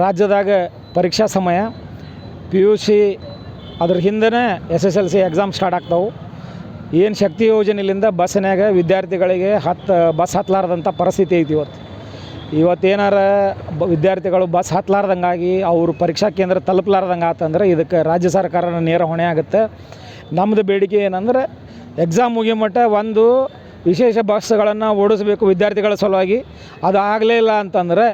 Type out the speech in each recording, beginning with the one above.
ರಾಜ್ಯದಾಗ ಪರೀಕ್ಷಾ ಸಮಯ ಪಿ ಯು ಸಿ ಅದ್ರ ಹಿಂದೆನೇ S S L C exam start ಆಗ್ತಾವೆ. ಏನು ಶಕ್ತಿ ಯೋಜನೆಯಿಂದ ಬಸ್ನಾಗ ವಿದ್ಯಾರ್ಥಿಗಳಿಗೆ ಹತ್ತು ಬಸ್ ಹತ್ತಲಾರ್ದಂಥ ಪರಿಸ್ಥಿತಿ ಐತಿ ಇವತ್ತು. ಇವತ್ತು ಏನಾರ ಬ, ವಿದ್ಯಾರ್ಥಿಗಳು ಬಸ್ ಹತ್ತಲಾರ್ದಂಗಾಗಿ ಅವರು ಪರೀಕ್ಷಾ ಕೇಂದ್ರ ತಲುಪಲಾರ್ದಂಗೆ ಆತಂದ್ರೆ ಇದಕ್ಕೆ ರಾಜ್ಯ ಸರ್ಕಾರನ ನೇರ ಹೊಣೆ ಆಗುತ್ತೆ. ನಮ್ಮದು ಬೇಡಿಕೆ ಏನಂದ್ರೆ ಎಕ್ಸಾಮ್ ಮುಗಿಯೋ ಮಟ್ಟ ಒಂದು ವಿಶೇಷ ಬಸ್ಗಳನ್ನು ಓಡಿಸ್ಬೇಕು ವಿದ್ಯಾರ್ಥಿಗಳ ಸಲುವಾಗಿ. ಅದು ಆಗಲೇ ಇಲ್ಲ ಅಂತಂದರೆ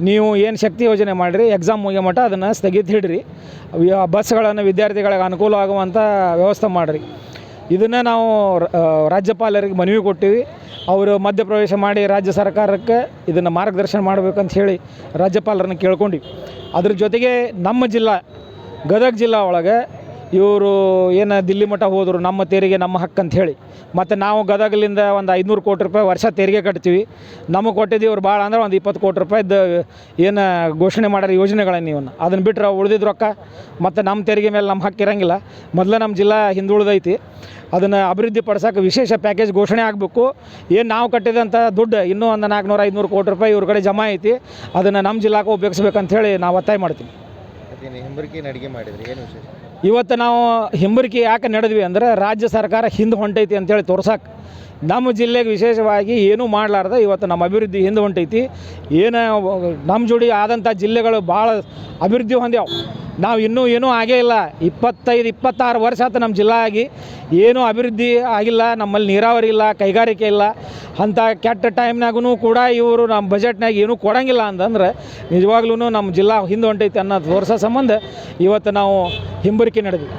ನೀವು ಏನು ಶಕ್ತಿ ಯೋಜನೆ ಮಾಡಿರಿ ಎಕ್ಸಾಮ್ ಮುಗಿಯೋ ಮಟ್ಟ ಅದನ್ನು ಸ್ಥಗಿತ ಹಿಡ್ರಿ ವಿ- ಬಸ್ಗಳನ್ನು ವಿದ್ಯಾರ್ಥಿಗಳಿಗೆ ಅನುಕೂಲ ಆಗುವಂಥ ವ್ಯವಸ್ಥೆ ಮಾಡಿರಿ. ಇದನ್ನು ನಾವು ರಾಜ್ಯಪಾಲರಿಗೆ ಮನವಿ ಕೊಟ್ಟಿವಿ. ಅವರು ಮಧ್ಯಪ್ರವೇಶ ಮಾಡಿ ರಾಜ್ಯ ಸರ್ಕಾರಕ್ಕೆ ಇದನ್ನು ಮಾರ್ಗದರ್ಶನ ಮಾಡಬೇಕಂತ ಹೇಳಿ ರಾಜ್ಯಪಾಲರನ್ನ ಕೇಳ್ಕೊಂಡ್ವಿ ಅದ್ರ ಜೊತೆಗೆ ನಮ್ಮ ಜಿಲ್ಲಾ, ಗದಗ ಜಿಲ್ಲಾ ಒಳಗೆ ಇವರು ಏನು ದಿಲ್ಲಿ ಮಠ ಹೋದರು, ನಮ್ಮ ತೆರಿಗೆ ನಮ್ಮ ಹಕ್ಕು ಅಂತ ಹೇಳಿ. ಮತ್ತು ನಾವು ಗದಗಲಿಂದ ಒಂದು ಐದುನೂರು ಕೋಟಿ ರೂಪಾಯಿ ವರ್ಷ ತೆರಿಗೆ ಕಟ್ತೀವಿ. ನಮಗೆ ಕೊಟ್ಟಿದ್ದು ಇವ್ರು ಭಾಳ ಅಂದ್ರೆ ಒಂದು ಇಪ್ಪತ್ತು ಕೋಟಿ ರೂಪಾಯಿದ್ದು ಏನು ಘೋಷಣೆ ಮಾಡ್ಯಾರ ಯೋಜನೆಗಳನ್ನು ಇವನ್ನ ಅದನ್ನು ಬಿಟ್ಟರೆ ಉಳಿದಿದ್ದು ರೊಕ್ಕ ಮತ್ತು ನಮ್ಮ ತೆರಿಗೆ ಮೇಲೆ ನಮ್ಮ ಹಕ್ಕು ಇರಂಗಿಲ್ಲ. ಮೊದಲೇ ನಮ್ಮ ಜಿಲ್ಲಾ ಹಿಂದುಳಿದೈತಿ ಅದನ್ನು ಅಭಿವೃದ್ಧಿ ಪಡಿಸೋಕೆ ವಿಶೇಷ ಪ್ಯಾಕೇಜ್ ಘೋಷಣೆ ಆಗಬೇಕು. ಏನು ನಾವು ಕಟ್ಟಿದಂಥ ದುಡ್ಡು ಇನ್ನೂ ಒಂದು ನಾಲ್ಕುನೂರು, ಐದುನೂರು ಕೋಟಿ ರೂಪಾಯಿ ಇವ್ರ ಕಡೆ ಜಮಾ ಐತಿ. ಅದನ್ನು ನಮ್ಮ ಜಿಲ್ಲಾಕ್ಕೆ ಉಪಯೋಗಿಸ್ಬೇಕಂತ ಹೇಳಿ ನಾವು ಒತ್ತಾಯ ಮಾಡ್ತೀವಿ. ಅದೇನು ಅಡುಗೆ ಮಾಡಿದ್ರಿ? ಏನು ವಿಶೇಷ? ಇವತ್ತು ನಾವು ಹಿಂಬರಿಕೆ ಯಾಕೆ ನಡೆದ್ವಿ ಅಂದ್ರೆ ರಾಜ್ಯ ಸರ್ಕಾರ ಹಿಂದೆ ಹೊಂಟೈತಿ ಅಂತೇಳಿ ತೋರ್ಸಕ್ಕೆ ನಮ್ಮ ಜಿಲ್ಲೆಗೆ ವಿಶೇಷವಾಗಿ ಏನೂ ಮಾಡಲಾರ್ದ ಇವತ್ತು ನಮ್ಮ ಅಭಿವೃದ್ಧಿ ಹಿಂದೆ ಹೊಂಟೈತಿ. ಏನು, ನಮ್ಮ ಜೋಡಿ ಆದಂಥ ಜಿಲ್ಲೆಗಳು ಭಾಳ ಅಭಿವೃದ್ಧಿ ಹೊಂದ್ಯಾವ. ನಾವು ಇನ್ನೂ ಏನೂ ಆಗೇ ಇಲ್ಲ. ಇಪ್ಪತ್ತೈದು, ಇಪ್ಪತ್ತಾರು ವರ್ಷ ಆಯ್ತು ನಮ್ಮ ಜಿಲ್ಲಾ ಆಗಿ. ಏನೂ ಅಭಿವೃದ್ಧಿ ಆಗಿಲ್ಲ, ನಮ್ಮಲ್ಲಿ ನೀರಾವರಿ ಇಲ್ಲ, ಕೈಗಾರಿಕೆ ಇಲ್ಲ. ಅಂಥ ಕೆಟ್ಟ ಟೈಮ್ನಾಗೂ ಕೂಡ ಇವರು ನಮ್ಮ ಬಜೆಟ್ನಾಗ ಏನೂ ಕೊಡಂಗಿಲ್ಲ ಅಂತಂದ್ರೆ ನಿಜವಾಗ್ಲೂ ನಮ್ಮ ಜಿಲ್ಲಾ ಹಿಂದೆ ಹೊಂಟೈತೆ ಅನ್ನೋದು ತೋರ್ಸೋ ಸಂಬಂಧ ಇವತ್ತು ನಾವು ಹಿಂಬರಿಕೆ ನಡೆದ್ವಿ.